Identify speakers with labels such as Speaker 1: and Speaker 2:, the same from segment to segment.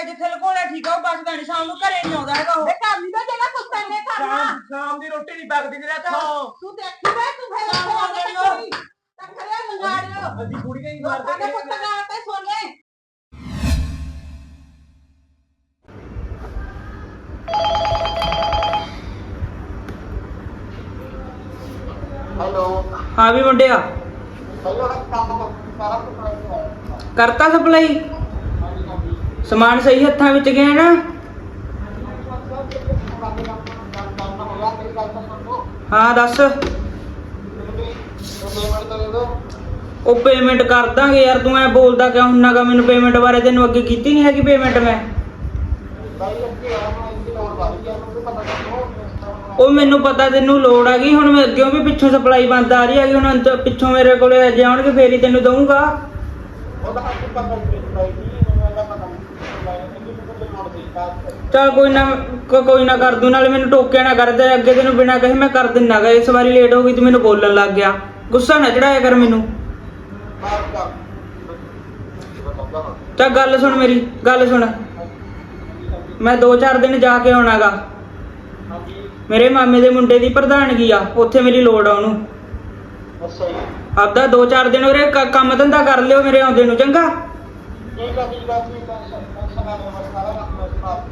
Speaker 1: ਹੈ ਜਿੱਥੇ ਲੁਕੋਣਾ ਠੀਕ ਆ ਉਹ ਬਸਦਾ ਨਹੀਂ ਸ਼ਾਮ ਨੂੰ ਘਰੇ ਨਹੀਂ ਆਉਂਦਾ ਹੈਗਾ ਉਹ।
Speaker 2: ਤੇ ਘਰ ਨਹੀਂ ਜਿਹੜਾ ਕੁਛ ਤੈਨੇ ਕਰਨਾ
Speaker 3: ਸ਼ਾਮ ਸ਼ਾਮ ਦੀ ਰੋਟੀ ਨਹੀਂ ਪੱਕਦੀ ਤੇਰਾ ਥਾਂ
Speaker 2: ਤੂੰ ਦੇਖੀ ਵੇ ਤੂੰ ਫੇਰ
Speaker 1: ਕੰਮ
Speaker 2: ਫੋਨ
Speaker 1: ਆ
Speaker 2: ਤੇ
Speaker 1: ਜਾਣਾ।
Speaker 2: ਕਰੀ ਟੱਕਰੇ ਮੰਗਾੜਿਓ
Speaker 3: ਅੱਧੀ ਕੁੜੀਆਂ ਹੀ
Speaker 2: ਲੋਕਾਂ ਦੇ
Speaker 3: ਮਾਰਦੇ
Speaker 2: ਪੁੱਤ ਗਾਲ ਤੇ ਸੁਣ ਲੈ
Speaker 4: ਹੈਲੋ।
Speaker 1: ਹਾਂ ਵੀ ਮੁੰਡਿਆ।
Speaker 4: ਹੈਲੋ ਕੰਮ ਸਾਰਾ ਕੁਝ
Speaker 1: ਕਰਤਾ ਸਪਲਾਈ? ਸਮਾਨ ਸਹੀ ਹੱਥਾਂ ਵਿੱਚ ਗਿਆ ਨਾ? ਹਾਂ, ਦੱਸ। ਉਹ ਪੇਮੈਂਟ ਕਰ ਦਾਂਗੇ ਯਾਰ, ਤੂੰ ਐ ਬੋਲਦਾ ਕਿਉਂ ਹੁੰਨਾਗਾ ਮੈਨੂੰ ਪੇਮੈਂਟ ਬਾਰੇ ਤੈਨੂੰ ਅੱਗੇ ਕੀਤੀ ਨਹੀਂ ਹੈਗੀ ਪੇਮੈਂਟ ਮੈਂ। ਉਹ ਮੈਨੂੰ ਪਤਾ ਤੈਨੂੰ ਲੋੜ ਆ ਗਈ, ਹੁਣ ਮੈਂ ਅੱਗਿਓਂ ਵੀ ਪਿੱਛੋਂ ਸਪਲਾਈ ਬੰਦ ਆ ਰਹੀ ਹੈਗੀ, ਹੁਣ ਪਿੱਛੋਂ ਮੇਰੇ ਕੋਲੇ ਜੇ ਆਉਣਗੇ, ਫੇਰ ਹੀ ਤੈਨੂੰ ਦਊਂਗਾ। ਚਲ ਕੋਈ ਨਾ, ਕੋ- ਕੋਈ ਨਾ ਕਰ ਦੂੰ, ਨਾਲੇ ਮੈਨੂੰ ਟੋਕਿਆ ਨਾ ਕਰ ਤੇ ਅੱਗੇ ਤੈਨੂੰ ਬਿਨਾ ਕਹੇ ਮੈਂ ਕਰ ਦਿੰਨਾਗਾ ਇਸ ਵਾਰੀ ਲੇਟ ਹੋ ਗਈ ਤੂੰ ਮੈਨੂੰ ਬੋਲਣ ਲੱਗ ਗਿਆ। ਗੁੱਸਾ ਨਾ ਚੜਾਇਆ ਕਰ ਮੈਨੂੰ। ਤਾਂ ਗੱਲ ਸੁਣ ਮੇਰੀ, ਗੱਲ ਸੁਣ। ਮੈਂ 2-4 ਦਿਨ ਜਾ ਕੇ ਆਉਣਾਗਾ ਮੇਰੇ ਮਾਮੇ ਦੇ ਮੁੰਡੇ ਦੀ ਪ੍ਰਧਾਨਗੀ ਆ, ਉੱਥੇ ਮੇਰੀ ਲੋੜ ਆ ਉਹਨੂੰ। ਆਪਦਾ 2-4 ਦਿਨ ਉਰੇ ਕ- ਕੰਮ ਧੰਦਾ ਕਰ ਲਿਓ ਮੇਰੇ ਆਉਂਦੇ ਨੂੰ, ਚੰਗਾ?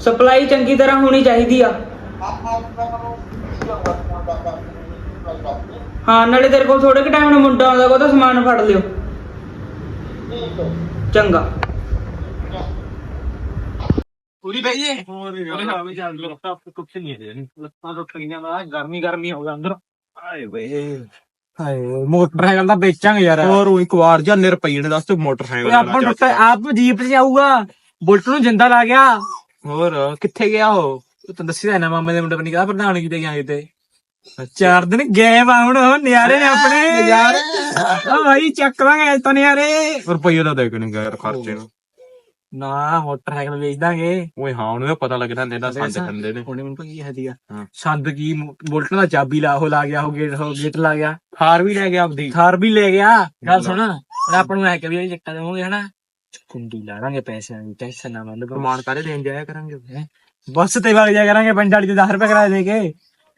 Speaker 1: ਸਪਲਾਈ ਚੰਗੀ ਤਰ੍ਹਾਂ ਹੋਣੀ ਚਾਹੀਦੀ ਆ। ਹਾਂ ਨਾਲੇ ਤੇਰੇ ਕੋਲ ਥੋੜੇ ਕਿ ਟਾਈਮ ਨੂੰ ਮੁੰਡਾ ਆਉਂਦਾ ਉਹਦਾ ਸਮਾਨ ਫੜ ਲਿਓ। ਚੰਗਾ।
Speaker 5: ਪੂਰੀ ਪਈ ਏ? ਹੋਰ ਹਾਂ ਵੀ ਚੱਲ ਲੱਤਾਂ ਕੁਛ ਨਹੀਂ ਹੈ ਲੱਤਾਂ ਟੁੱਟ ਗਈਆਂ ਵਾ ਗਰਮੀ ਗਰਮੀ ਹੋ ਗਿਆ ਅੰਦਰ। ਆਏ ਵੇ। ਹਾਏ ਮੋਟਰਸਾਈਕਲ ਵੇਚਾਂਗੇ ਯਾਰ।
Speaker 6: ਹੋਰ ਉਹ ਇੱਕ ਵਾਰ ਜਾਂ ਰੁਪਈਏ ਨੇ ਦੱਸ ਤੂੰ ਮੋਟਰਸਾਈਕਲ
Speaker 5: ਆਪਾਂ ਟੁੱਟ ਆਪ ਜੀਪ 'ਚ ਆਊਗਾ ਬੁਲਟ ਨੂੰ ਜਿੰਦਾ ਲਾ ਗਿਆ।
Speaker 6: ਹੋਰ ਕਿੱਥੇ ਗਿਆ ਉਹ?
Speaker 5: ਉਹ ਤਾਂ ਦੱਸੀ ਤਾਂ ਨਾ ਮਾਮੇ ਦੇ ਮੁੰਡੇ ਬਣੀ ਕਹਦਾ ਪ੍ਰਧਾਨਗੀ ਤੇ ਗਿਆ ਕਿਤੇ। ਚਾਰ ਦਿਨ ਗਏ ਬਾਉਣ ਨਿਆਰੇ ਨੇ ਆਪਣੇ।
Speaker 6: ਨਜ਼ਾਰੇ।
Speaker 5: ਆ ਭਾਈ ਚੱਕ ਲਾਂਗੇ ਅੱਜ ਤਾਂ ਨਿਆਰੇ
Speaker 6: ਰੁਪਈਏ ਦਾ ਦੇ ਕੇ ਨਹੀਂ ਗਿਆ ਯਾਰ ਖਰਚੇ ਨੂੰ।
Speaker 5: ਨਾ ਮੋਟਰਸਾਈਕਲ ਵੇਚ ਦਾਂਗੇ।
Speaker 6: ਓਏ ਹਾਂ ਉਹਨੂੰ ਤਾਂ ਪਤਾ ਲੱਗਦਾ ਹੁੰਦੇ ਨਾ ਸੰਦ ਖੰਦੇ ਨੇ।
Speaker 5: ਉਹਨੇ ਮੈਨੂੰ ਕੀ ਹਦੀਆ
Speaker 6: ਹਾਂ।
Speaker 5: ਸੰਦ ਕੀ ਬੁਲਟ ਦਾ ਚਾਬੀ ਲਾ ਉਹ ਲਾ ਗਿਆ ਉਹ ਗੇਟ ਉਹ ਗੇਟ ਲਾ ਗਿਆ।
Speaker 6: ਥਾਰ ਵੀ ਲੈ ਗਿਆ ਆਪਦੀ।
Speaker 5: ਥਾਰ ਵੀ ਲੈ ਗਿਆ। ਗੱਲ ਸੁਣ ਆਪਾਂ ਨੂੰ ਐ ਕਿ ਵੀ ਇਹ ਚੱਕਾ ਦੇਵਾਂਗੇ ਹਨਾ। ਕੁੰਡੀ ਲਾਵਾਂਗੇ ਪੈਸਿਆਂ ਦੀ ਟੈਨਸ਼ਨ ਨਾ ਮੰਨ
Speaker 6: ਕਮਾਨ ਕਾਰੇ ਦੇਣ ਜਾਇਆ ਕਰਾਂਗੇ
Speaker 5: ਬੱਸ ਤੇ ਵਗ ਜਾ ਕਰਾਂਗੇ ਪਿੰਡ ਵਾਲੀ ਤੇ 10 ਰੁਪਏ ਕਰਾ ਦੇ ਕੇ।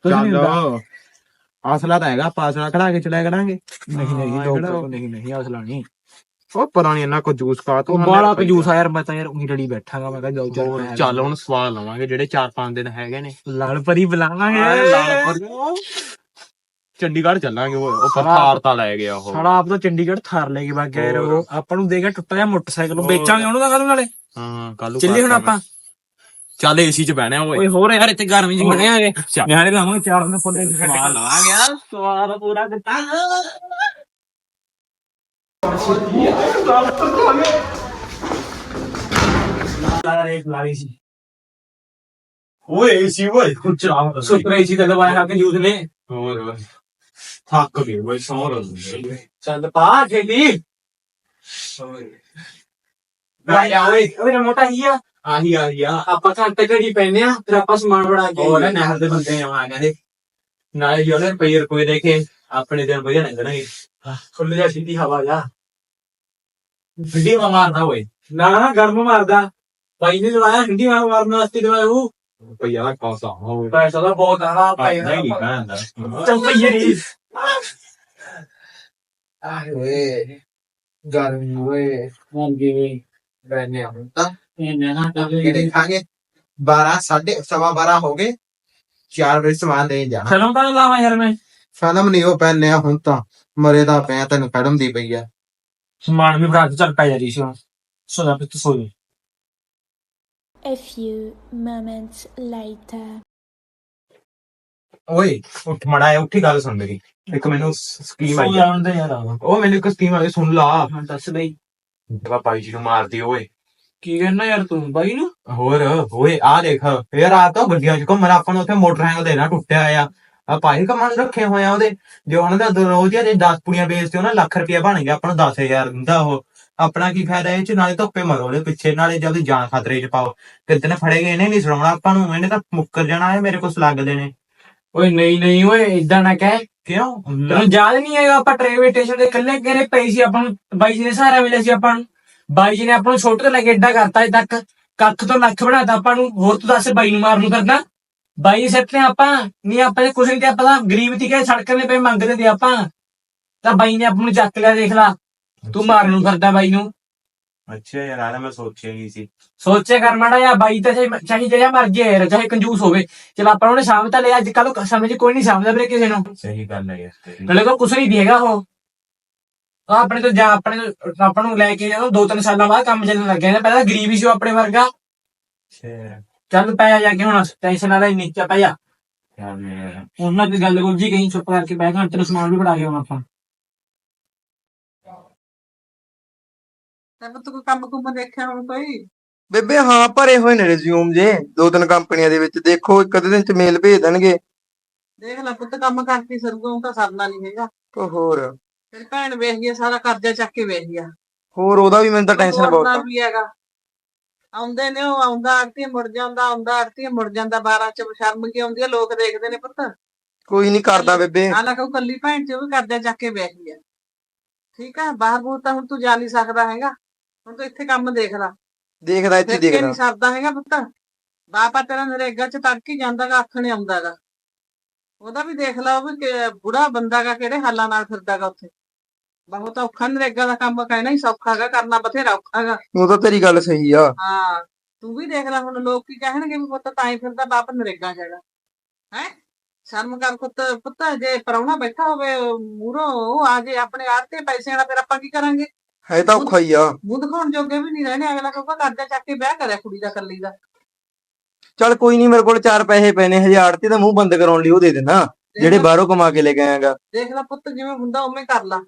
Speaker 5: ਕੁਛ ਨਹੀਂ ਹੁੰਦਾ।
Speaker 6: ਅਸਲਾ ਤਾਂ ਹੈਗਾ ਪਾਸਲਾ ਖੜਾ ਕੇ ਚਲਿਆ ਕਰਾਂਗੇ।
Speaker 5: ਨਹੀਂ ਨਹੀਂ
Speaker 6: ਹਾਂ, ਕਿਹੜਾ-
Speaker 5: ਨਹੀਂ ਨਹੀਂ ਅਸਲਾ ਨਹੀਂ।
Speaker 6: ਉਹ ਪਤਾ ਨਹੀਂ ਇਹਨਾਂ ਕੋ ਜੂਸ ਕਾ
Speaker 5: ਉਹ ਬਾਲਾ ਕੰਜੂਸ ਆ ਯਾਰ ਮੈਂ ਤਾਂ ਯਾਰ ਉਹੀ ਰੜੀ ਬੈਠਾਂਗਾ ਮੈਂ ਕਿਹਾ ਜਾਓ ਚੱਲ
Speaker 6: ਚੱਲ ਹੁਣ ਸਵਾਲ ਲਵਾਂਗੇ ਜਿਹੜੇ 4-5 ਦਿਨ ਹੈਗੇ ਨੇ।
Speaker 5: ਲਾਲ ਪਰੀ ਬੁਲਾਵਾਂਗੇ।
Speaker 6: ਚੰਡੀਗੜ੍ਹ ਚੱਲਾਂਗੇ ਉਹ ਉਹ ਥਾਰ ਤਾਂ ਲੈ ਗਿਆ ਉਹ।
Speaker 5: ਸਾਲਾ ਆਪ ਤਾਂ ਚੰਡੀਗੜ੍ਹ ਥਾਰ ਲੈ ਕੇ ਵਗ ਗਿਆ ਯਾਰ। ਉਹ। ਆਪਾਂ ਨੂੰ ਦੇ ਗਿਆ ਟੁੱਟਾ ਜਿਹਾ ਮੋਟਰਸਾਈਕਲ। ਨੂੰ
Speaker 6: ਹੋਰ।
Speaker 5: ਵੇਚਾਂਗੇ ਉਹਨੂੰ ਤਾਂ ਕੱਲ ਨਾਲੇ।
Speaker 6: ਹਾਂ ਕੱਲ ਨੂੰ
Speaker 5: ਚੱਲੇ ਹੁਣ ਆਪਾਂ।
Speaker 6: ਚੱਲ ਏਸੀ ਚ ਬਹਿਣਾ ਓਏ।
Speaker 5: ਓਏ ਹੋਰ ਯਾਰ ਇੱਥੇ ਗਰਮੀ ਚ ਆਗੇ
Speaker 6: ਚੱਲ।
Speaker 5: ਨਿਆਣੇ ਲਾਵਾਂਗੇ ਚਾਰ ਦਿਨ ਫੁੱਲੇ
Speaker 6: ਸਵਾਲ ਲਵਾਂਗੇ
Speaker 5: ਸਵਾਦ ਪੂਰਾ ਦਿੱਤਾ ਲਾ ਰੇ ਲਾਰੀ ਸੀ।
Speaker 6: ਓਏ ਏਸੀ ਓਏ। ਚਲਾ
Speaker 5: ਸੁਪਰੇ ਸੀ ਤੇ ਦਵਾਇਆ ਕਿ ਯੂਜ਼ ਨੇ।
Speaker 6: ਹੋਰ। ਥੱਕ ਗਏ ਓਏ ਸੌਰ
Speaker 5: ਚੱਲ ਪਾ ਖੇਲੀ ਓਏ ਓਏ ਓਏ ਮੋਟਾ ਹੀ ਆ
Speaker 6: ਆਹੀ ਆਹੀ ਆ
Speaker 5: ਆਪਾਂ ਘੰਟੇ ਘੜੀ ਪੈਨੇ ਆ ਫਿਰ ਆਪਾਂ ਸਮਾਨ ਬਣਾ ਕੇ
Speaker 6: ਨਾ ਨਹਿਰ ਦੇ ਬੰਦੇ ਆ ਕਹਿੰਦੇ ਨਾਲੇ ਜਿਹੜੇ ਰੁਪਏ ਰੁਪਏ ਦੇ ਕੇ ਆਪਣੇ ਦਿਨ ਵਧੀਆ ਲੰਘਣਗੇ
Speaker 5: ਖੁੱਲ ਜਾ ਸਿੱਧੀ ਹਵਾ ਜਾ
Speaker 6: ਗੱਡੀ ਮਾ ਮਾਰਦਾ ਓਏ
Speaker 5: ਨਾ ਨਾ ਗਰਮ ਮਾਰਦਾ ਭਾਈ ਨੇ ਲਵਾਇਆ ਹਿੰਦੀ ਮਾਰ ਮਾਰਨ ਵਾਸਤੇ ਦਵਾਇਆ ਉਹ
Speaker 6: ਰੁਪਈਆ ਦਾ ਕਾਸਾ ਹੋਵੇ
Speaker 5: ਪੈਸਾ ਤਾਂ ਬਹੁਤ ਆਣਾ ਭਾਈ
Speaker 6: ਨਹੀਂ ਨਹੀਂ ਕਹਿੰਦਾ
Speaker 5: ਚੱਲ ਭਈਏ ਨਹੀਂ
Speaker 4: ਓਏ ਗਰਮੀ ਓਏ
Speaker 5: ਮਨ ਗਏ
Speaker 4: ਬੈਨੇ ਹੁਣ ਤਾਂ।
Speaker 5: ਇਹ ਨਾ ਤਾਂ
Speaker 4: ਕਿਹੜੇ ਖਾਂਗੇ 12 ਸਾਢੇ ਸਵਾ 12 ਹੋ ਗਏ 4 ਵਜੇ ਸਮਾਨ ਲੈਣ ਜਾਣਾ।
Speaker 5: ਚਲੋ ਤਾਂ ਲਾਵਾਂ ਯਾਰ ਮੈਂ।
Speaker 4: ਫਿਲਮ ਨਹੀਂ ਉਹ ਪੈਨੇ ਆ ਹੁਣ ਤਾਂ ਮਰੇ ਦਾ ਪਿਆ ਤੈਨੂੰ ਫਿਲਮ ਦੀ ਪਈ ਆ।
Speaker 5: ਸਮਾਨ ਵੀ ਬਣਾ ਕੇ ਚੱਲ ਪੈ ਜਾ ਰਹੀ ਸੀ ਸੋ ਜਾ ਤੂੰ ਸੋ ਜਾ।
Speaker 7: A few moments later.
Speaker 6: ਓਏ ਉੱਠ ਮੜਾ ਉੱਠੀ ਗੱਲ ਸੁਣ ਮੇਰੀ। ਇੱਕ ਮੈਨੂੰ ਸਕੀਮ ਆਈ ਆ।
Speaker 5: ਦੇ ਯਾਰ
Speaker 6: ਉਹ ਮੈਨੂੰ ਇੱਕ ਸਕੀਮ ਆਈ ਸੁਣ ਲਾ।
Speaker 5: ਹਾਂ ਦੱਸ ਬਈ।
Speaker 6: ਵਾ ਬਾਈ ਜੀ ਨੂੰ ਮਾਰਦੀ ਓਏ।
Speaker 5: ਕੀ ਕਹਿਣਾ ਯਾਰ ਤੂੰ ਬਾਈ ਨੂੰ?
Speaker 6: ਹੋਰ ਓਏ ਆ ਦੇਖ। ਫੇਰ ਆ ਤਾਂ ਗੱਡੀਆਂ ਚ ਘੁੰਮਣ ਆਪਾਂ ਨੂੰ ਉੱਥੇ ਮੋਟਰਸਾਈਕਲ ਦੇਣਾ ਟੁੱਟਿਆ ਆ ਆ ਭਾਈ ਕਮਾਨ ਰੱਖੇ ਹੋਏ ਆ ਉਹਦੇ। ਜੇ ਉਹਨਾਂ ਦਾ ਰੋਜ਼ ਦੇ 10 ਪੁੜੀਆਂ ਵੇਚਦੇ ਉਹਨਾਂ ਲੱਖ ਰੁਪਇਆ ਬਣ ਗਿਆ ਆਪਾਂ ਨੂੰ 10000 ਦਿੰਦਾ ਉਹ। ਆਪਣਾ ਕੀ ਫਾਇਦਾ ਇਹ ਚ? ਨਾਲੇ ਧੁੱਪੇ ਮਰੋ ਉਹਦੇ ਪਿੱਛੇ ਨਾਲੇ ਜਦ ਜਾਨ ਖਤਰੇ ਚ ਪਾਓ। ਕਿਤੇ ਫੜੇ ਗਏ ਇਹਨੇ ਨਹੀਂ ਸੁਣਾਉਣਾ ਆਪਾਂ ਨੂੰ। ਇਹਨੇ ਤਾਂ ਮੁੱਕਰ ਜਾਣਾ ਹੈ ਮੇਰੇ ਕੋਲ ਲੱਗ ਦੇਣੇ।
Speaker 5: ਓਏ ਨਹੀਂ ਨਹੀਂ ਓਏ ਇਦਾਂ ਨਾ ਕਹਿ।
Speaker 6: ਕਿਉਂ?
Speaker 5: ਤੈਨੂੰ ਯਾਦ ਨਹੀਂ ਹੈਗਾ ਆਪਾਂ ਟ੍ਰੇਨ ਸਟੇਸ਼ਨ ਤੇ ਇਕੱਲੇ ਘਰੇ ਪਈ ਸੀ ਆਪਾਂ ਨੂੰ? ਬਾਈ ਜੀ ਨੇ ਸਹਾਰਾ ਮਿਲਿਆ ਸੀ ਆਪਾਂ ਨੂੰ। ਬਾਈ ਜੀ ਨੇ ਆਪਾਂ ਨੂੰ ਛੋਟੇ ਤੋਂ ਲੈ ਕੇ ਏਡਾ ਕਰਤਾ ਅਜੇ ਤੱਕ। ਕੱਖ ਤੋਂ ਲੱਖ ਬਣਾਤਾ ਆਪਾਂ ਨੂੰ। ਹੋਰ ਤੂੰ ਦੱਸ ਬਾਈ ਨੂੰ ਮਾਰਨ ਨੂੰ ਕਰਦਾ ਬਾਈ ਸੱਤੇ ਆਪਾਂ। ਨਹੀਂ ਆਪਾਂ ਨੇ ਕੁਛ ਨਹੀਂ ਤੇ ਆਪਾਂ ਤਾਂ ਗਰੀਬ ਤੀ ਕੇ ਸੜਕਾਂ ਦੇ ਪਏ ਮੰਗਦੇ ਤੇ ਆਪਾਂ। ਤਾਂ ਬਾਈ ਨੇ ਆਪਾਂ ਨੂੰ ਚੱਕ ਲਿਆ ਦੇਖ ਲਾ। ਤੂੰ ਮਾਰਨ ਨੂੰ ਕਰਦਾ ਬਾਈ ਨੂੰ।
Speaker 6: ਅੱਛਾ ਯਾਰ ਆ ਮੈਂ ਸੋਚਿਆ ਨਹੀਂ ਸੀ।
Speaker 5: ਸੋਚਿਆ ਕਰ ਮਾੜਾ ਜਾਂ ਬਾਈ ਤਾਂ ਚਾਹੇ ਚਾਹੇ ਜਿਹੜਾ ਮਰਜ਼ੀ ਹੈ ਚਾਹੇ ਕੰਜੂਸ ਹੋਵੇ। ਚਲ ਆਪਾਂ ਉਹਨੇ ਸਾਂਭ ਤਾਂ ਲਿਆ ਅੱਜ ਕੱਲ ਸਮੇਂ 'ਚ ਕੋਈ ਨਹੀਂ ਸਾਂਭਦਾ ਵੀਰੇ ਕਿਸੇ ਨੂੰ।
Speaker 6: ਸਹੀ ਗੱਲ ਹੈ ਯਾਰ ਤੇਰੀ।
Speaker 5: ਨਾਲੇ ਕੋ ਕੁਛ ਨਹੀਂ ਦੇਗਾ ਉਹ। ਆਪਣੇ ਤੋਂ ਜਾ ਆਪਣੇ ਤੋਂ ਆਪਾਂ ਨੂੰ ਲੈ ਕੇ ਜਦੋਂ ਦੋ ਤਿੰਨ ਸਾਲਾਂ ਬਾਅਦ ਕੰਮ ਚੱਲਣ ਲੱਗਿਆ ਨਾ ਪਹਿਲਾਂ ਗਰੀਬ ਹੀ ਸੀ ਉਹ ਆਪਣੇ ਵਰਗਾ।
Speaker 6: ਅੱਛਾ
Speaker 5: ਚੱਲ ਪੈ ਜਾ ਕੇ ਹੁਣ ਟੈਨਸ਼ਨ ਨਾ ਲੈ ਨੀਚੇ ਪੈ ਜਾ।
Speaker 6: ਯਾਰ। ਮੇਰਾ
Speaker 5: ਉਹਨਾਂ ਦੀ ਗੱਲ ਗੁੱਜੀ ਕਹੀਂ ਚੁੱਪ ਕਰਕੇ ਬਹਿ ਕੇ ਤੇਰਾ ਸਮਾਨ ਵੀ ਫੜਾ ਕੇ ਆਉਣਾ ਆਪਾਂ।
Speaker 1: ਤੇ ਪੁੱਤ ਕੋਈ ਕੰਮ ਕੁੰਮ ਦੇਖਿਆ ਹੁਣ ਕੋਈ?
Speaker 4: ਬੇਬੇ ਹਾਂ ਭਰੇ ਹੋਏ ਨੇ ਰਿਜ਼ਿਊਮ ਜੇ ਦੋ ਤਿੰਨ ਕੰਪਨੀਆਂ ਦੇ ਵਿੱਚ। ਦੇਖੋ ਇੱਕ ਅੱਧੇ ਦਿਨ ਚ ਮੇਲ ਭੇਜ ਦੇਣਗੇ।
Speaker 1: ਦੇਖ ਲੈ ਪੁੱਤ ਕੰਮ ਕਰਕੇ ਸਰਗੋਂ ਤਾਂ ਸਰਨਾ ਨਹੀਂ ਹੈਗਾ।
Speaker 4: ਤੇ ਹੋਰ।
Speaker 1: ਤੇਰੀ ਭੈਣ ਵੇਖ ਗਿਆ ਸਾਰਾ ਕਰਜ਼ਾ ਚੱਕ ਕੇ ਵੇਖ ਗਿਆ।
Speaker 4: ਹੋਰ ਉਹਦਾ ਵੀ ਮੈਨੂੰ ਤਾਂ ਟੈਨਸ਼ਨ ਬਹੁਤ ਆ।
Speaker 1: ਵੀ ਹੈਗਾ। ਆਉਂਦੇ ਨੇ ਉਹ ਆਉਂਦਾ ਆਰਤੀ ਮੁੜ ਜਾਂਦਾ ਆਉਂਦਾ ਆਰਤੀ ਮੁੜ ਜਾਂਦਾ 12 ਚ ਸ਼ਰਮ ਕੀ ਆਉਂਦੀ ਆ? ਲੋਕ ਦੇਖਦੇ ਨੇ ਪੁੱਤ।
Speaker 4: ਕੋਈ ਨਹੀਂ ਕਰਦਾ ਬੇਬੇ।
Speaker 1: ਹਾਲਾਂਕਿ ਉਹ ਕੱਲੀ ਭੈਣ ਚ ਉਹ ਵੀ ਕਰਜ਼ਾ ਚੱਕ ਕੇ ਵੇਖ ਗਿਆ। ਠੀਕ ਆ ਬਾਹਰ ਬੂਰ ਤਾਂ ਹੁਣ ਤੂੰ ਜਾ ਨਹੀਂ ਸਕਦਾ ਹੈਗਾ। ਹੁਣ ਤੂੰ ਇੱਥੇ ਕੰਮ ਦੇਖ ਲੈ।
Speaker 4: ਦੇਖਦਾ ਇੱਥੇ
Speaker 1: ਫਿਰ ਕੇ
Speaker 4: ਦੇਖਦਾ।
Speaker 1: ਨਹੀਂ ਸਰਦਾ ਹੈਗਾ ਪੁੱਤ। ਬਾਪਾ ਤੇਰਾ ਨਰੇਗਾ ਚ ਤੜਕੀ ਜਾਂਦਾਗਾ ਅੱਖ ਨੇ ਆਉਂਦਾਗਾ ਉਹਦਾ ਵੀ ਦੇਖ ਲਾ ਉਹ ਵੀ ਕਿ- ਬੁੜਾ ਬੰਦਾਗਾ ਕਿਹੜੇ ਹਾਲਾਂ ਨਾਲ ਫਿਰਦਾਗਾ ਉੱਥੇ। ਬਹੁਤ ਔਖਾ ਨਰੇਗਾ ਦਾ ਕੰਮ ਕਹਿਣਾ ਹੀ ਸੌਖਾਗਾ ਕਰਨਾ ਬਥੇਰਾ ਔਖਾਗਾ
Speaker 4: ਉਹ ਤਾਂ ਤੇਰੀ ਗੱਲ ਸਹੀ ਆ।
Speaker 1: ਹਾਂ ਤੂੰ ਵੀ ਦੇਖ ਲੈ ਹੁਣ ਲੋਕ ਕੀ ਕਹਿਣਗੇ ਵੀ ਪੁੱਤ ਤਾਂ ਹੀ ਫਿਰਦਾ ਬਾਪ ਨਰੇਗਾ ਜਗਾ ਹੈ? ਸ਼ਰਮ ਕਰ ਪੁੱਤ ਪੁੱਤ ਜੇ ਪਰੌਣਾ ਬੈਠਾ ਹੋਵੇ ਮੂਰੋ ਆ ਜੇ ਆਪਣੇ ਆਰਤੇ ਪੈਸੇ ਵਾਲਾ ਫਿਰ ਆਪਾਂ ਕੀ ਕਰਾਂਗੇ?
Speaker 4: ਹੈ ਤਾਂ ਔਖਾ ਹੀ ਆ।
Speaker 1: ਮੂੰਹ ਦਿਖਾਉਣ ਜੋਗੇ ਵੀ ਨਹੀਂ ਰਹਿਣੇ ਅਗਲਾ ਕਹੂਗਾ ਕਰਜ਼ਾ ਚੱਕ ਕੇ ਵਿਆਹ ਕਰਿਆ ਕੁੜੀ ਦਾ ਕੱਲੀ ਦਾ।
Speaker 4: ਚੱਲ ਕੋਈ ਨਹੀਂ ਮੇਰੇ ਕੋਲ ਚਾਰ ਪੈਸੇ ਪਏ ਨੇ ਹਜ਼ਾਰ ਤੇ ਦਾ ਮੂੰਹ ਬੰਦ ਕਰਾਉਣ ਲਈ ਉਹ ਦੇ ਦੇਣਾ ਜਿਹੜੇ ਬਾਹਰੋਂ ਕਮਾ ਕੇ ਲੈ ਕੇ ਆਇਆਗਾ
Speaker 1: ਦੇਖ ਲੈ ਪੁੱਤ ਜਿਵੇਂ ਹੁੰਦਾ ਉਵੇਂ ਕਰ ਲਾ।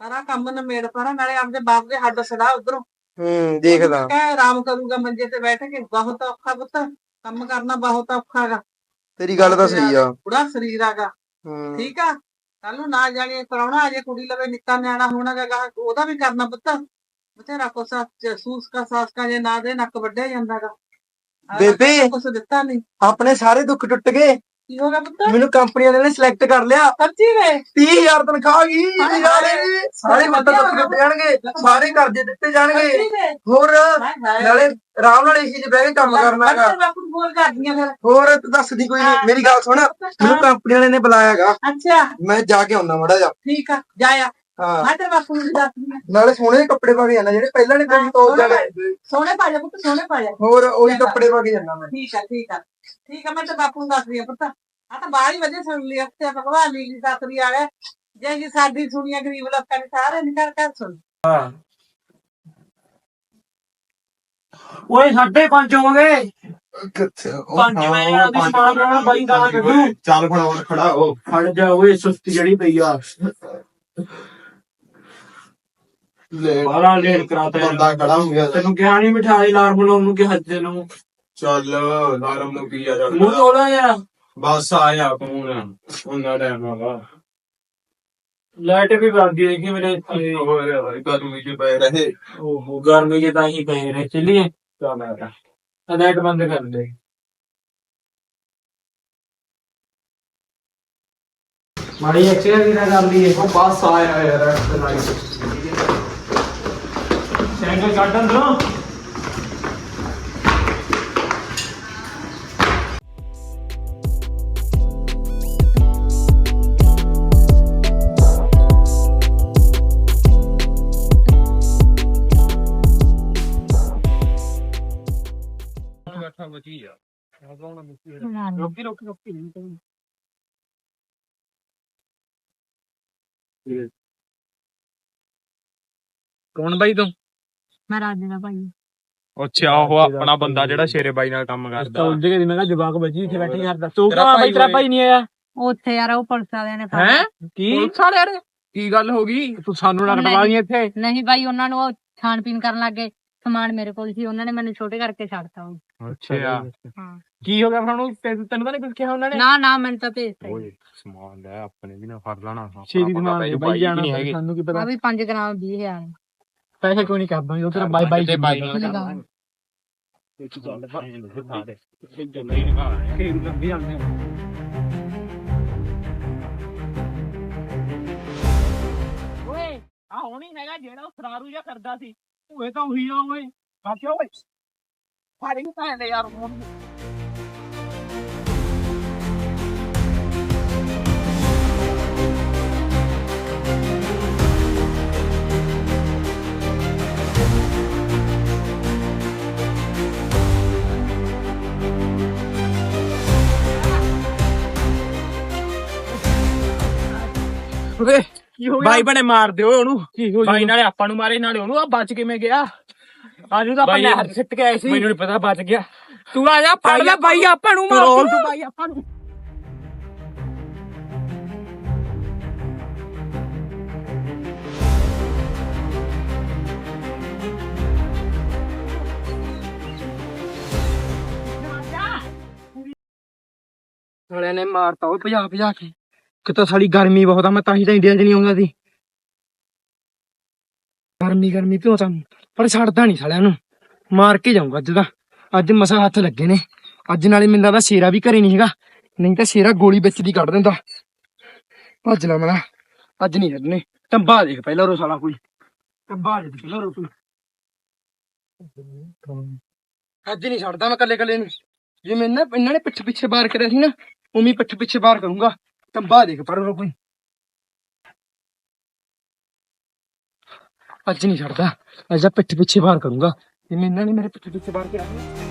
Speaker 1: ਸਾਰਾ ਕੰਮ ਨਮੇੜ ਪਰਾ ਨਾਲੇ ਆਪਦੇ ਬਾਪ ਦੇ ਹੱਡ ਸੜਾ ਉਧਰੋਂ।
Speaker 4: ਹੂੰ ਦੇਖਦਾ
Speaker 1: ਕਹਿ ਆਰਾਮ ਕਰੂਗਾ ਮੰਜੇ ਤੇ ਬੈਠ ਕੇ। ਬਹੁਤ ਔਖਾ ਪੁੱਤ ਕੰਮ ਕਰਨਾ ਬਹੁਤ ਔਖਾ
Speaker 4: ਤੇਰੀ ਗੱਲ ਤਾਂ ਸਹੀ ਆ।
Speaker 1: ਬੁੜਾ ਸਰੀਰ ਹੈਗਾ
Speaker 4: ਹੂੰ।
Speaker 1: ਠੀਕ ਆ? ਕੱਲ ਨੂੰ ਨਾ ਜਾਣੀ ਪਰਾਉਣਾ ਅਜੇ ਕੁੜੀ ਲਵੇ ਨਿੱਕਾ ਨਿਆਣਾ ਹੋਣਾ ਗਾ ਉਹਦਾ ਵੀ ਕਰਨਾ ਪੁੱਤ। ਬਥੇਰਾ ਕੋਸਾ ਸੂਸ ਕਾ ਸਾਸ ਕਾ ਜੇ ਨਾ ਦੇ ਨੱਕ ਵੱਢਿਆ ਜਾਂਦਾਗਾ
Speaker 4: ਬੇਬੇ।
Speaker 1: ਕੁਛ ਦਿੱਤਾ ਨਹੀਂ।
Speaker 4: ਆਪਣੇ ਸਾਰੇ ਦੁੱਖ ਟੁੱਟ ਗਏ।
Speaker 1: ਕੀ ਹੋ ਗਿਆ ਪੁੱਤ?
Speaker 4: ਮੈਨੂੰ ਕੰਪਨੀਆਂ ਨੇ ਸਿਲੈਕਟ ਕਰ ਲਿਆ।
Speaker 1: ਸੱਚੀ ਵੇ
Speaker 4: 30000 ਤਨਖਾਹ ਗਈ
Speaker 1: ਹਾਏ
Speaker 4: ਯਾਰੇ
Speaker 1: ਹਾਏ।
Speaker 4: ਸਾਰੇ ਮੱਤ ਟੁੱਟ ਜਾਣਗੇ ਸਾਰੇ ਕਰਜ਼ੇ ਦਿੱਤੇ ਜਾਣਗੇ।
Speaker 1: ਸੱਚੀ ਵੇ
Speaker 4: ਹੋਰ ਨਾਲੇ ਆਰਾਮ ਨਾਲ ਏਸੀ 'ਚ ਬਹਿ ਕੇ ਕੰਮ ਕਰਨਾ ਹੈਗਾ।
Speaker 1: ਮੈਂ ਬਾਪੂ ਨੂੰ ਬੋਲ ਕਰਦੀਆਂ ਫਿਰ
Speaker 4: ਹੋਰ ਤੂੰ ਦੱਸਦੀ ਕੋਈ ਨਹੀਂ ਮੇਰੀ ਗੱਲ ਸੁਣ। ਮੈਨੂੰ ਕੰਪਨੀ ਵਾਲੇ ਨੇ ਬੁਲਾਇਆਗਾ
Speaker 1: ਅੱਛਾ।
Speaker 4: ਮੈਂ ਜਾ ਕੇ ਆਉਣਾ ਮੜਾ ਜਾ
Speaker 1: ਠੀਕ ਆ ਜਾਇਆ
Speaker 4: ਹਾਂ।
Speaker 1: ਮੈਂ ਤੇਰੇ ਬਾਪੂ ਨੂੰ ਵੀ ਦੱਸਦੀ ਆ।
Speaker 4: ਨਾਲੇ ਸੋਹਣੇ ਜਿਹੇ ਕੱਪੜੇ ਪਾ ਕੇ ਜਾਣਾ ਜਿਹੜੇ ਪਹਿਲਾਂ ਨੇ ਤੈਨੂੰ ਜਾਣੇ
Speaker 1: ਸੋਹਣੇ ਪਾ ਜਾ ਪੁੱਤ ਸੋਹਣੇ ਪਾ ਜਾ।
Speaker 4: ਹੋਰ ਉਹੀ ਕੱਪੜੇ ਪਾ ਕੇ ਜਾਣਾ ਮੈਂ।
Speaker 1: ਠੀਕ ਆ ਠੀਕ ਆ। ਠੀਕ ਆ ਮੈਂ ਤੇ ਬਾਪੂ ਨੂੰ ਦੱਸਦੀ ਆ ਪੁੱਤ। ਆ ਤਾਂ ਬਾਹਰ ਹੀ ਵਧੀਆ ਸੁਣ ਲਈ ਅਖਤੇ ਭਗਵਾਨ ਦੀ ਜੀ ਸਾਤਰੀ ਆ ਗਏ ਜੇ ਜੀ ਸਾਡੀ ਸੁਣੀਆਂ ਗਰੀਬ ਲੋਕਾਂ ਨੇ ਸਾਰੇ ਨਿਕਲ ਕਰ ਸੁਣ
Speaker 5: ਓਏ ਸਾਡੇ ਪੰਜ ਹੋ ਗਏ
Speaker 4: ਕਿੱਥੇ
Speaker 5: ਪੰਜ ਵਜੇ ਦੀ ਸਮਾਨ ਲੈਣਾ ਬਾਈ ਗਾਲਾਂ ਕੱਢੂ।
Speaker 6: ਚੱਲ ਫੜਾ ਖੜਾ ਹੋ।
Speaker 5: ਫੜ ਜਾ ਓਏ ਸੁਸਤੀ ਜਿਹੜੀ ਪਈ ਆ।
Speaker 6: ਲੈ
Speaker 5: ਬਾਲਾ ਲੇਟ ਕਰਾਤਾ ਯਾਰ।
Speaker 6: ਬੰਦਾ ਖੜਾ ਹੋ ਗਿਆ।
Speaker 5: ਤੈਨੂੰ ਕਿਹਾ ਨਹੀਂ ਮਿਠਾਈ ਲਾਰ ਬਣਾਉਣ ਨੂੰ ਕਿ ਹੱਜੇ ਨੂੰ
Speaker 6: ਚੱਲ ਲਾਰਮ ਨੂੰ ਕੀ ਆ
Speaker 5: ਮੂੰਹ ਤੋੜਾ ਯਾਰ।
Speaker 6: ਬਸ ਆਇਆ ਕੌਣ ਉਹਨਾਂ ਟਾਈਮ ਆਵਾ
Speaker 5: ਲਾਈਟ ਵੀ ਬੰਦੀ ਹੈ ਕਿ ਮੇਰੇ ਇੱਥੇ।
Speaker 6: ਹੋਰ ਗਰਮੀ ਚ ਪਏ ਰਹੇ।
Speaker 5: ਓਹੋ ਗਰਮੀ ਜੇ ਤਾਂ ਹੀ ਪਏ ਰਹੇ। ਚੱਲੀਏ। ਚੱਲ ਆ ਲਾਈਟ ਬੰਦ ਕਰ ਦੇ। ਮਾੜੀ ਐਕਸਰਸਾਈਜ਼ ਵੀ ਨਾ ਕਰ ਲਈਏ?
Speaker 6: ਉਹ ਬਸ ਆਇਆ ਯਾਰ
Speaker 5: ਸਾਈਕਲ ਕੱਢ ਅੰਦਰੋਂ। ਰੋਕੀ ਰੋਕੀ ਰੋਕੀ
Speaker 6: ਕੌਣ ਬਾਈ ਤੂੰ
Speaker 8: ਮੈਂ ਰਾਜੇ ਦਾ ਭਾਈ
Speaker 6: ਅੱਛਾ ਉਹ ਆਪਣਾ ਬੰਦਾ ਜਿਹੜਾ ਸ਼ੇਰੇ ਬਾਈ ਨਾਲ ਕੰਮ ਕਰਦਾ
Speaker 5: ਕੇ ਦੀ ਮੈਂ ਕਿਹਾ ਜਵਾਕ ਬੱਜੀ ਇੱਥੇ ਬੈਠੇ ਯਾਰ ਤੂੰ
Speaker 6: ਤੇਰਾ
Speaker 5: ਕਹਾਂ
Speaker 6: ਭਾਈ
Speaker 5: ਬਈ ਤੇਰਾ। ਭਾਈ ਨਹੀਂ ਆਇਆ
Speaker 8: ਉੱਥੇ ਯਾਰ ਉਹ ਪੁਲਿਸ ਵਾਲਿਆਂ ਨੇ ਫੜ
Speaker 6: ਹੈ
Speaker 5: ਕੀ
Speaker 6: ਪੁਲਿਸ ਵਾਲੇ ਯਾਰ ਕੀ ਗੱਲ ਹੋ ਗਈ ਤੂੰ ਸਾਨੂੰ ਨਾ ਦੀ ਇੱਥੇ
Speaker 8: ਨਹੀਂ ਭਾਈ ਉਹਨਾਂ ਨੂੰ ਉਹ ਖਾਣ ਪੀਣ ਕਰਨ ਲੱਗੇ ਸਮਾਨ ਮੇਰੇ ਕੋਲ ਸੀ ਉਹਨਾਂ ਨੇ ਮੈਨੂੰ ਛੋਟੇ ਕਰਕੇ ਛੱਡਤਾ ਉਹ।
Speaker 6: ਅੱਛਾ।
Speaker 8: ਹਾਂ।
Speaker 6: ਕੀ ਹੋ ਗਿਆ ਫਿਰ ਉਹਨੂੰ ਤੈਨੂੰ ਤੈਨੂੰ ਤਾਂ ਨਹੀਂ ਕੁਝ ਕਿਹਾ ਉਹਨਾਂ ਨੇ?
Speaker 8: ਨਾ ਨਾ ਮੈਨੂੰ ਤਾਂ ਭੇਜਤਾ ਹੀ।
Speaker 6: ਓਏ ਸਮਾਨ ਲੈ ਆਪਣੇ ਵੀ ਨਾ ਫੜ ਲੈਣਾ
Speaker 5: ਸ਼ੇਰੀ ਦੀ ਮਾਂ ਨੇ ਬਾਈ ਜਾਣਾ ਸਾਨੂੰ ਕੀ
Speaker 8: ਆ
Speaker 5: ਪਤਾ
Speaker 8: ਵੀ 5 ਗ੍ਰਾਮ 20000
Speaker 5: ਪੈਸੇ ਕੋਈ ਨਹੀਂ ਕਰਦਾ? ਉਹ ਤੇਰਾ ਬਾਈ ਬਾਈ
Speaker 6: ਤੇ ਬਾਈ ਨਾਲ
Speaker 8: ਆ।
Speaker 6: ਗੱਲ ਨਹੀਂ
Speaker 5: ਲੰਬੀ ਜਾਂਦੇ ਓਏ ਆ ਹੋਣੀ ਹੈਗਾ ਜਿਹੜਾ ਉਹ ਸਰਾਰੂ ਜਿਹਾ ਕਰਦਾ ਸੀ। ਓਏ ਤਾਂ ਉਹੀ ਆ ਓਏ ਬਾਕੀ ਓਏ
Speaker 9: ਫੜ ਕੇ ਭੈਣ ਦੇ ਯਾਰ ਮੂੰਹ ਨੂੰ।
Speaker 10: ਓਏ
Speaker 9: ਬਾਈ ਬਣੇ ਮਾਰ ਦਿਓ ਉਹਨੂੰ।
Speaker 10: ਕੀ ਹੋ
Speaker 9: ਬਾਈ ਨਾਲੇ ਆਪਾਂ ਨੂੰ ਮਾਰੇ ਨਾਲੇ ਉਹਨੂੰ। ਆ ਬਚ ਕਿਵੇਂ ਗਿਆ? ਆਜੂ ਤਾਂ ਆਪਾਂ
Speaker 10: ਬਾਈ,
Speaker 9: ਨਹਿਰ 'ਚ ਸਿੱਟ ਕੇ ਆਏ ਸੀ।
Speaker 10: ਮੈਨੂੰ ਨਹੀਂ ਪਤਾ ਬਚ ਗਿਆ।
Speaker 9: ਤੂੰ ਆ ਜਾ ਫੜ ਲੈ ਬਾਈ ਆਪਾਂ ਨੂੰ ਮਾਰ। ਤੂੰ ਬਾਈ ਆਪਾਂ ਨੂੰ।
Speaker 10: ਸਾਲਿਆਂ ਨੇ ਮਾਰਤਾ ਉਹ ਭਜਾ ਭਜਾ ਕੇ। ਕਿਤੇ ਸਾਲੀ ਗਰਮੀ ਬਹੁਤ ਆ, ਮੈਂ ਤਾਂ ਹੀ ਤਾਂ ਇੰਡੀਆ 'ਚ ਨਹੀਂ ਆਉਂਦਾ ਸੀ। ਗਰਮੀ ਗਰਮੀ ਪਿਓ ਤਾਂ ਪਰ ਛੱਡਦਾ ਨਹੀਂ ਸਾਲਿਆਂ ਨੂੰ। ਮਾਰ ਕੇ ਜਾਊਂਗਾ ਅੱਜ ਦਾ ਅੱਜ ਮਸਾ ਹੱਥ ਲੱਗੇ ਨੇ। ਅੱਜ ਨਾਲੇ ਮੈਨੂੰ ਲੱਗਦਾ ਸ਼ੇਰਾ ਵੀ ਘਰੇ ਨਹੀਂ ਹੈਗਾ। ਨਹੀਂ ਤਾਂ ਸ਼ੇਰਾ ਗੋਲੀ ਵਿੱਚ ਦੀ ਕੱਢ ਦਿੰਦਾ। ਭੱਜ ਲਾ ਮਲਾ ਅੱਜ ਨਹੀਂ ਛੱਡਨੇ ਟੰਬਾ ਦੇਖ ਪਹਿਲਾਂ ਰੋ ਸਾਲਾ ਕੋਈ। ਟੰਬਾ ਦੇਖ ਪਹਿਲਾਂ ਰੋ ਕੋਈ। ਅੱਜ ਨਹੀਂ ਛੱਡਦਾ ਮੈਂ ਕੱਲੇ ਕੱਲੇ ਨੂੰ। ਜੇ ਮੈਂ ਨਾ ਇਹਨਾਂ ਨੇ ਪਿੱਛੇ ਪਿੱਛੇ ਬਾਰ ਕਰਿਆ ਸੀ ਨਾ, ਉਵੇਂ ਹੀ ਪਿੱਛੇ ਪਿੱਛੇ ਬਾਰ ਕਰੂੰਗਾ। ਟੰਬਾ ਦੇਖ ਪਰ ਕੋਈ ਅੱਜ ਨਹੀਂ ਛੱਡਦਾ ਅੱਜ ਤਾਂ ਪਿੱਠ ਪਿੱਛੇ ਬਾਹਰ ਕਰੂੰਗਾ ਜੇ ਮੈਂ ਇਹਨਾਂ ਨੇ ਮੇਰੇ ਪਿੱਠ ਪਿੱਛੇ ਬਾਹਰ ਕਰਿਆ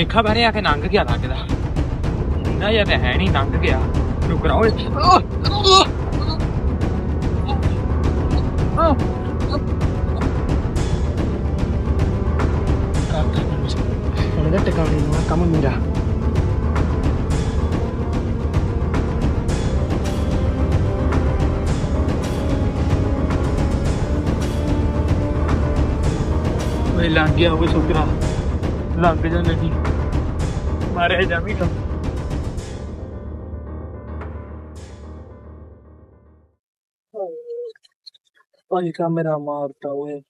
Speaker 9: ਦੇਖਾ ਬਾਰੇ ਆ ਕੇ ਲੰਘ ਗਿਆ ਲੱਗਦਾ। ਨਾ ਯਾਰ ਹੈ ਨਹੀਂ ਲੰਘ ਗਿਆ। ਰੁਕ ਰਾ ਓਏ
Speaker 10: ਇਹਦਾ ਟਿਕਾਣੇ ਨੂੰ ਕੰਮ ਮੇਰਾ।
Speaker 9: ਓਏ ਲੰਘ ਗਿਆ ਓਏ ਲੰਘ ਜਾ। ਨਹੀਂ ਮਾਰੇ ਜਾਵੀ ਤਾਂ। ਭਾਈ ਕਾ ਮੇਰਾ ਮਾਰਤਾ ਓਏ।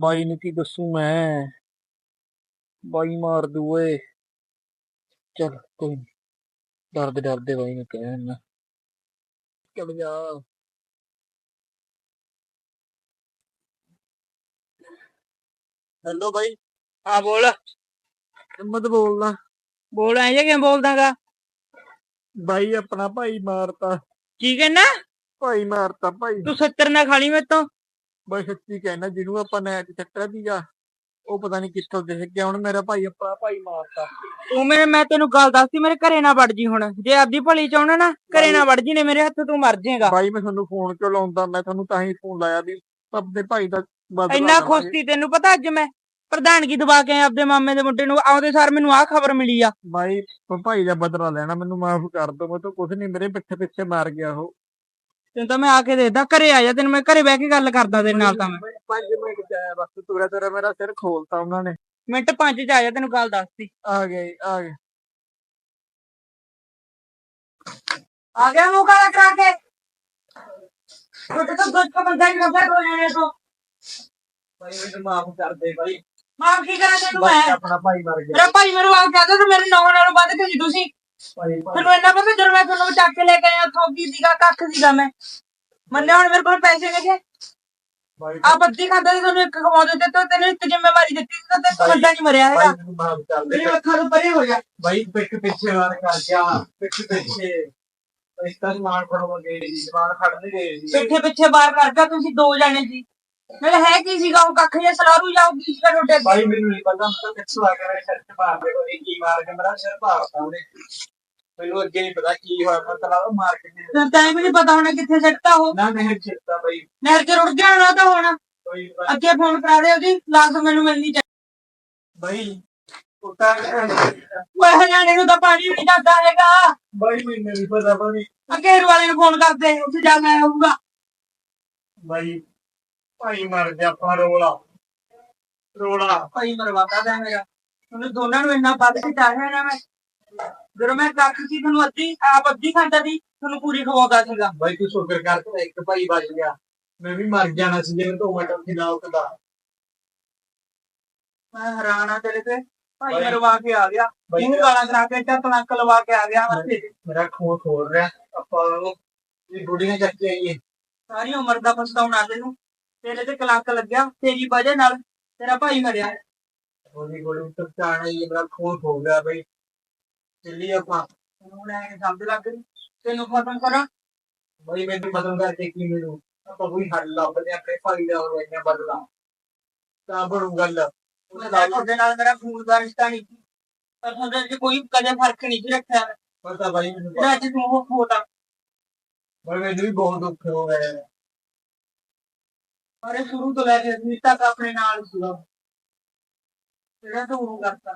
Speaker 9: ਬਾਈ ਨੂੰ ਕੀ ਦੱਸੂ ਮੈਂ? ਬਾਈ ਮਾਰ ਦੂ ਓਏ। ਚਲ ਕੋਈ ਡਰਦੇ ਡਰਦੇ ਬਾਈ ਨੂੰ ਕਹਿ ਨਾ ਚਲ ਜਾ। ਹੈਲੋ ਬਾਈ।
Speaker 1: ਹਾਂ ਬੋਲ।
Speaker 9: ਹਿੰਮਤ ਬੋਲਦਾ।
Speaker 1: ਬੋਲ ਐ ਜੇ ਕਿਵੇਂ ਬੋਲਦਾਗਾ?
Speaker 9: ਬਾਈ ਆਪਣਾ ਭਾਈ ਮਾਰਤਾ।
Speaker 1: ਕੀ ਕਹਿਣਾ
Speaker 9: ਭਾਈ ਮਾਰਤਾ ਭਾਈ।
Speaker 1: ਤੂੰ 70 ਨਾ ਖਾਲੀ ਮੇਰੇ ਤੋਂ।
Speaker 9: ਬਈ ਸੱਚੀ ਕਹਿਣਾ ਜਿਹਨੂੰ ਆਪਾਂ ਨੇ ਅੱਜ ਚੱਟਿਆ ਸੀਗਾ ਉਹ ਪਤਾ ਨਹੀਂ ਕਿੱਥੋਂ ਦਿਖ ਗਿਆ। ਹੁਣ ਮੇਰਾ ਭਾਈ ਆਪਣਾ ਭਾਈ ਮਾਰਤਾ।
Speaker 1: ਤੂੰ ਮੇਰੇ ਮੈਂ ਤੈਨੂੰ ਗੱਲ ਦੱਸਤੀ ਮੇਰੇ ਘਰੇ ਨਾ ਵੜ ਜੀ ਹੁਣ। ਜੇ ਆਪਦੀ ਭਲੀ ਚਾਹਣਾ ਨਾ ਘਰੇ ਨਾ ਵੜ ਜੀ ਨੇ ਮੇਰੇ ਹੱਥ ਤੂੰ ਮਰ ਜਾਏਗਾ।
Speaker 9: ਬਾਈ ਮੈਂ ਤੁਹਾਨੂੰ ਫੋਨ ਕਿਉਂ ਲਾਉਂਦਾ? ਮੈਂ ਤੁਹਾਨੂੰ ਤਾਂ ਹੀ ਫੋਨ ਲਾਇਆ ਵੀ ਆਪਣੇ ਭਾਈ ਦਾ ਬਦਲਾ
Speaker 1: ਇੰਨਾ। ਖੁਸ਼ ਸੀ ਤੈਨੂੰ ਪਤਾ ਅੱਜ ਮੈਂ? ਪ੍ਰਧਾਨਗੀ ਦਬਾ ਕੇ ਆਪਦੇ ਮਾਮੇ ਦੇ ਮੁੰਡੇ ਨੂੰ ਆਉਂਦੇ ਸਾਰ ਮੈਨੂੰ ਆਹ ਖਬਰ ਮਿਲੀ ਆ।
Speaker 9: ਬਾਈ ਭਾਈ ਦਾ ਬਦਲਾ ਲੈਣਾ ਮੈਨੂੰ ਮਾਫ ਕਰ ਦੋ ਮੈਂ ਤਾਂ ਕੁਝ ਨਹੀਂ ਮੇਰੇ ਪਿੱਛੇ ਪਿੱਛੇ ਮਾਰ ਗਿਆ ਉਹ।
Speaker 1: ਤੈਨੂੰ ਤਾਂ ਮੈਂ ਆ ਕੇ ਦੇਖਦਾ ਘਰੇ ਆ ਜਾ ਤੈਨੂੰ ਮੈਂ ਘਰੇ ਬਹਿ ਕੇ ਗੱਲ ਕਰਦਾ ਤੇਰੇ ਨਾਲ ਤਾਂ ਮੈਂ।
Speaker 9: 5 ਮਿੰਟ ਚ ਆਇਆ ਬਸ ਤੁਰਿਆ ਤੁਰਿਆ ਮੇਰਾ ਸਿਰ ਖੋਲਤਾ ਉਹਨਾਂ ਨੇ।
Speaker 1: ਮਿੰਟ ਪੰਜ ਚ ਆ ਜਾ ਤੈਨੂੰ ਗੱਲ ਦੱਸਤੀ।
Speaker 9: ਆ ਗਏ ਆ ਗਏ
Speaker 1: ਆ ਗਿਆ ਮੂੰਹ ਕਾਲਾ ਕਰਾ ਕੇ। ਉਹ ਤਾਂ ਗੁੱਟ ਕੋ ਬੰਦਾ ਹੀ ਕਰਦਾ ਜਾਣੇ ਤੋਂ?
Speaker 9: ਬਾਈ ਮੈਨੂੰ ਮਾਫ ਕਰ ਦੇ ਬਾਈ।
Speaker 1: ਮਾਫ ਕੀ ਕਰਾਂ ਤੈਨੂੰ
Speaker 9: ਬਾਈ
Speaker 1: ਮੈਂ?
Speaker 9: ਆਪਣਾ ਭਾਈ ਮਰ ਗਿਆ।
Speaker 1: ਮੇਰਾ ਭਾਈ ਮੈਨੂੰ ਆ ਕਹਿੰਦਾ ਤੂੰ ਮੇਰੇ ਨੌਂ ਨਾਲੋਂ ਵੱਧ ਭੇਜੀ ਤੁਸੀਂ
Speaker 9: ਭਾਈ
Speaker 1: ਤੁਹਾਨੂੰ ਇੰਨਾ ਪਤਾ ਜਦੋਂ ਮੈਂ ਤੁਹਾਨੂੰ ਚੱਕ ਕੇ ਲੈ ਕੇ ਆਇਆ ਥੋਕੀ ਸੀਗਾ ਕੱਖ ਸੀਗਾ ਮੈਂ। ਮੰਨਿਆ ਹੁਣ ਮੇਰੇ ਕੋਲ ਪੈਸੇ ਹੈਗੇ? ਆ ਬੱਦੀ ਖਾਂਦਾ ਤੇ ਤੈਨੂੰ ਇੱਕ ਖਵਾਉਂਦੇ ਤੇ ਤੂੰ- ਤੈਨੂੰ ਇੱਕ ਜ਼ਿੰਮੇਵਾਰੀ ਦਿੱਤੀ ਸੀ ਤਾਂ ਤੈਨੂੰ ਬੰਦਾ ਨਹੀਂ ਮਰਿਆ ਹੈਗਾ?
Speaker 9: ਬਾਈ ਨੂੰ ਮਾਫ ਕਰ
Speaker 1: ਮੇਰੀ
Speaker 9: ਦੇ
Speaker 1: ਅੱਖਾਂ ਤੋਂ ਪਰੇ ਹੋ ਜਾ
Speaker 9: ਬਾਈ ਪਿੱਠ ਪਿੱਛੇ ਵਾਰ ਕਰ ਗਿਆ ਪਿੱਠ ਪਿੱਛੇ। ਇਸ ਤਰ੍ਹਾਂ ਮਾਰ ਫੜਵਾਂਗੇ ਜਵਾਨ ਖੜਨੇ ਗਏ ਸੀ।
Speaker 1: ਪਿੱਛੇ ਪਿੱਛੇ ਬਾਹਰ ਕਰਦਾ ਤੁਸੀਂ ਦੋ ਜਾਣੇ ਸੀ ਮੇਰੇ ਹੈ ਕੀ ਸੀਗਾ? ਉਹ ਕੱਖ ਜਿਹਾ ਸਲਾਰੂ ਜਾਓ ਕੀ ਸੀਗਾ ਤੁਹਾਡੇ ਅੱਗੇ?
Speaker 9: ਬਾਈ ਮੈਨੂੰ ਨਹੀਂ ਪਤਾ। ਮੈਂ ਤਾਂ ਪਿੱਛੋਂ ਆ ਕੇ ਮੇਰੇ ਸਿਰ ਤੇ ਮਾਰ ਦੇ ਕੋਈ ਕੀ ਮਾਰ ਕੇ ਮੇਰਾ ਸਿਰ ਭਾਰਤਾ ਉਹਨੇ ਮੈਨੂੰ ਅੱਗੇ ਨਹੀਂ ਪਤਾ ਕੀ ਹੋਇਆ ਮਤਲਬ ਮਾਰ ਕੇ ਨਹੀਂ-
Speaker 1: ਤੇ ਵੀ ਨਹੀਂ ਪਤਾ ਹੋਣਾ ਕਿੱਥੇ ਸਿੱਟਤਾ ਉਹ।
Speaker 9: ਨਾ ਨਹੀਂ ਚਿੱਤਾ ਬਾਈ
Speaker 1: ਨਹਿਰ ਚ ਰੁੜ ਗਿਆ ਹੋਣਾ ਤਾਂ ਹੋਣਾ।
Speaker 9: ਕੋਈ
Speaker 1: ਅੱਗੇ ਫੋਨ ਕਰਾ ਦੇ ਉਹਦੀ ਲਾਸ਼ ਮੈਨੂੰ ਮਿਲਣੀ ਚਾਹੀਦੀ।
Speaker 9: ਬਾਈ ਉੱਤਾ
Speaker 1: ਉਹ ਹਰਿਆਣੇ ਨੂੰ ਤਾਂ ਪਾਣੀ ਵੀ ਨਹੀਂ ਜਾਂਦਾ ਹੈਗਾ।
Speaker 9: ਬਾਈ ਮੈਨੂੰ ਨਹੀਂ ਪਤਾ ਬਾਈ
Speaker 1: ਅੱਗੇ ਵਾਲੇ ਨੂੰ ਫੋਨ ਕਰਦੇ ਉੱਥੇ ਜਾ ਮੈਂ ਆਊਗਾ
Speaker 9: ਬਾਈ ਭਾਈ ਮਰ ਗਿਆ ਆਪਾਂ ਰੋਲਾ। ਰੋਲਾ
Speaker 1: ਭਾਈ ਮਰਵਾਤਾ ਦਾ ਮੇਰਾ ਉਹਨੂੰ ਦੋਨਾਂ ਨੂੰ ਇੰਨਾ ਵੱਧ ਕੇ ਚਾਹਿਆ ਨਾ ਮੈਂ। ਜਦੋਂ ਮੈਂ ਕੱਖ ਸੀ ਤੁਹਾਨੂੰ ਅੱਧੀ ਆਪ ਅੱਧੀ ਖਾਂਦਾ ਸੀ ਤੁਹਾਨੂੰ ਪੂਰੀ ਖਵਾਉਂਦਾ ਸੀਗਾ।
Speaker 9: ਬਾਈ ਤੂੰ ਸ਼ੁਕਰ ਕਰ ਤੂੰ ਇੱਕ ਭਾਈ ਬਚ ਗਿਆ। ਮੈਂ ਵੀ ਮਰ ਜਾਣਾ ਸੀ ਜੇ ਤੂੰ ਮਟਨ ਸੀ ਨਾ ਉੱਠਦਾ।
Speaker 1: ਮੈਂ ਹੈਰਾਨ ਆ ਤੇਰੇ ਤੇ। ਭਾਈ ਮਰਵਾ ਕੇ ਆ ਗਿਆ। ਮੂੰਹ ਗਾਲਾਂ ਕਰਾ ਕੇ ਚੱਕ ਨੱਕ ਲਵਾ ਕੇ ਆ ਗਿਆ ਮੱਥੇ ਤੇ
Speaker 9: ਮੇਰਾ ਖੂਨ ਖੋਲ ਰਿਹਾ। ਆਪਾਂ ਨੂੰ ਇਹ ਬੁੜੀਆਂ ਚੱਕ ਕੇ ਆਈਏ।
Speaker 1: ਸਾਰੀ ਉਮਰ ਦਾ ਪਛਤਾਉਣਾ ਤੈਨੂੰ। ਤੇਰੇ ਤੇ ਕਲੰਕ ਲੱਗਿਆ ਤੇਰੀ ਵਜ੍ਹਾ ਨਾਲ ਤੇਰਾ ਭਾਈ ਮਰਿਆ।
Speaker 9: ਗੋਲੀ ਉੱਤਰ ਚਾਣਾ ਇਹ ਮੇਰਾ ਖੂਨ ਖੋਲ ਗਿਆ ਬਈ। ਚੱਲੀ ਆਪਾਂ।
Speaker 1: ਹੁਣ ਐ ਸਮਝ ਲੱਗ ਗਈ। ਤੈਨੂੰ ਖਤਮ ਕਰਾਂ।
Speaker 9: ਬਈ ਮੈਨੂੰ ਬਦਲ ਕਰਕੇ ਕੀ ਮੈਨੂੰ। ਆਪਾਂ ਕੋਈ ਹੱਲ ਲੱਭਦੇ ਆਪਣੇ ਭਾਈ ਦਾ ਹੋਰ ਇੰਨਾ ਬਦਲਾ। ਤਾਂ ਬਣੂ ਗੱਲ।
Speaker 1: ਤਾਂ ਤੁਹਾਡੇ ਨਾਲ ਮੇਰਾ ਖੂਨ ਦਾ ਰਿਸ਼ਤਾ ਨਹੀਂ ਸੀ। ਪਰ ਤੁਹਾਡੇ ਚ ਕੋਈ ਕਦੇ ਫ਼ਰਕ ਨਹੀਂ ਸੀ ਰੱਖਿਆ।
Speaker 9: ਪਤਾ ਬਾਈ ਮੈਨੂੰ
Speaker 1: ਅੱਜ ਤੂੰ ਉਹ ਖੋਤਾ।
Speaker 9: ਬਈ ਮੈਨੂੰ ਵੀ ਬਹੁਤ ਦੁੱਖ ਹੋ ਗਿਆ
Speaker 1: ਅਰੇ ਸ਼ੁਰੂ ਤੋਂ ਲੈ ਕੇ ਅਖੀਰ ਤੱਕ ਆਪਣੇ ਨਾਲ ਸੀਗਾ ਜਿਹੜਾ ਤੂੰ ਉਹ ਕਰਤਾ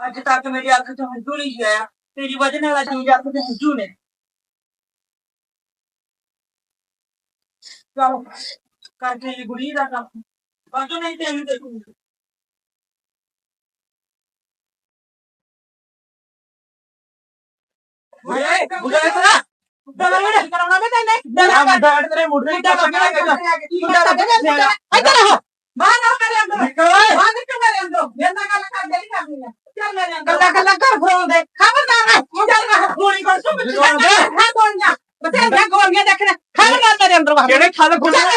Speaker 1: ਅੱਜ ਤੱਕ ਮੇਰੀ ਅੱਖ ਤੋਂ ਹੰਝੂ ਨਹੀਂ ਸੀ ਆਇਆ ਤੇਰੀ ਵਜ੍ਹਾ ਨਾਲ ਅੱਜ ਮੇਰੀ ਅੱਖ ਤੋਂ ਹੰਝੂ ਨੇ ਚਲੋ ਕਰਕੇ ਇਹ ਗੁੜੀ ਦਾ ਕੰਮ ਬਾਜੂ ਨਹੀਂ ਤੈਨੂੰ ਦੇਖੂੰਗੀ ਬੁਲੇ ਬੁਲੇ ਕਰਾ ਦਰਵਾਜ਼ੇ ਕਰਾਉਣਾ ਮੈਂ ਤੈਨੇ ਦਰਵਾਜ਼ੇ
Speaker 9: ਬੈਠ ਤੇਰੇ ਮੁੰਡੇ
Speaker 1: ਮੁੰਡਾ ਲੱਗਿਆ ਮੁੰਡਾ ਲੱਗਿਆ ਇੱਧਰ ਆ ਬਾਹਰ ਨਾ ਕਰੇ। ਅੰਦਰ
Speaker 9: ਨਿਕਲ।
Speaker 1: ਬਾਹਰ ਨਿਕਲ ਮੇਰੇ ਅੰਦਰ ਮੇਰੇ ਨਾਲ ਗੱਲ ਕਰਦੇ ਨਹੀਂ ਕਰਨੀ ਆ ਚੱਲ ਮੇਰੇ ਅੰਦਰ ਗੱਲਾਂ ਗੱਲਾਂ ਕਰ ਫਰੋਂ ਦੇ ਖਬਰਦਾਰ ਮੁੰਡਾ ਨਾ ਗੋਲੀ ਕਰ ਸੁਣ ਮੈਨੂੰ ਹਾਂ ਗੋਲੀਆਂ। ਬਤੇ ਗੋਲੀਆਂ ਦੇਖਣਾ। ਖਬਰਦਾਰ ਮੇਰੇ ਅੰਦਰ ਵਾ
Speaker 9: ਕਿਹੜੇ ਖਲ ਗੁੱਡੇ
Speaker 1: ਆ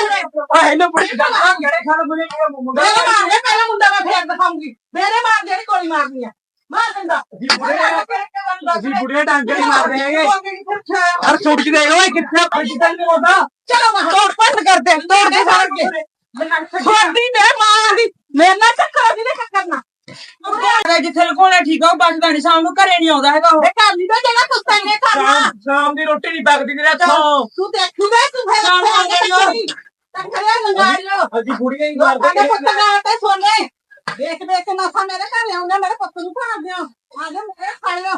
Speaker 1: ਇਹਨੂੰ ਗੱਲ ਆ ਕਿਹੜੇ ਖਾਲ ਬੁਲੇ ਮੁੰਡਾ। ਮੇਰੇ ਮਾਰ ਪਹਿਲਾਂ ਮੁੰਡਾ ਮੈਂ ਫੇਰ ਦਿਖਾਉਂਗੀ। ਮੇਰੇ ਮਾਰ ਜਿਹੜੀ ਗੋਲੀ ਮਾਰਨੀ ਆ। ਮਾਰ ਦਿੰਦਾ।
Speaker 9: ਅਸੀਂ ਬੁੜੀਆਂ ਡਾਂਗੇ ਨਹੀਂ ਮਾਰਦੇ ਹੈਗੇ। ਅਰ ਸੁੱਟ ਕੇ ਦੇਖ ਓਏ ਕਿੱਥੇ
Speaker 1: ਡਿਜੀਟਲ ਨਹੀਂ ਹੁੰਦਾ ਚਲੋ ਮੈਂ ਤੋੜ ਪੰਨ ਕਰਦੇ ਤੋੜ ਦੇ ਸਾਰ ਕੇ। ਛੋਟੀ ਨੇ ਮਾਂ ਦੀ ਮੇਰੇ ਨਾਲ ਚੱਕਰ ਨਹੀਂ ਨਾ ਕਰਨਾ? ਉਹ ਜਿੱਥੇ ਲਗਾਉਣਾ ਠੀਕ ਆ ਉਹ ਬਚਦਾ ਨਹੀਂ ਸ਼ਾਮ ਨੂੰ ਘਰੇ ਨਹੀਂ ਆਉਂਦਾ ਹੈਗਾ ਉਹ। ਘਰ ਨਹੀਂ ਤਾਂ ਜਿਹੜਾ ਕੁਛ ਤੈਨੇ ਕਰਨਾ
Speaker 9: ਸ਼ਾਮ ਦੀ ਰੋਟੀ ਨਹੀਂ ਪੱਕਦੀ ਤੇਰਾ ਥੋਂ
Speaker 1: ਤੂੰ ਦੇਖੂਗਾ ਤੂੰ ਫਿਰ
Speaker 9: ਸ਼ਾਮ ਨੂੰ ਆਉਂਦੇ
Speaker 1: ਟੱਕਰਿਆ ਲੰਗਾੜਿਓ
Speaker 9: ਅਸੀਂ ਬੁੜੀਆਂ ਹੀ ਮਾਰਦੇ
Speaker 1: ਪੁੱਤ ਦਾ ਤੇ ਸੋਨੇ ਦੇਖ ਦੇਖ ਕੇ ਨਸਾ ਮੇਰੇ ਘਰ ਆਉਂਦਾ ਮੇਰੇ ਪੁੱਤ ਨੂੰ ਭਾਲ ਦਿਓ ਆ ਜਾ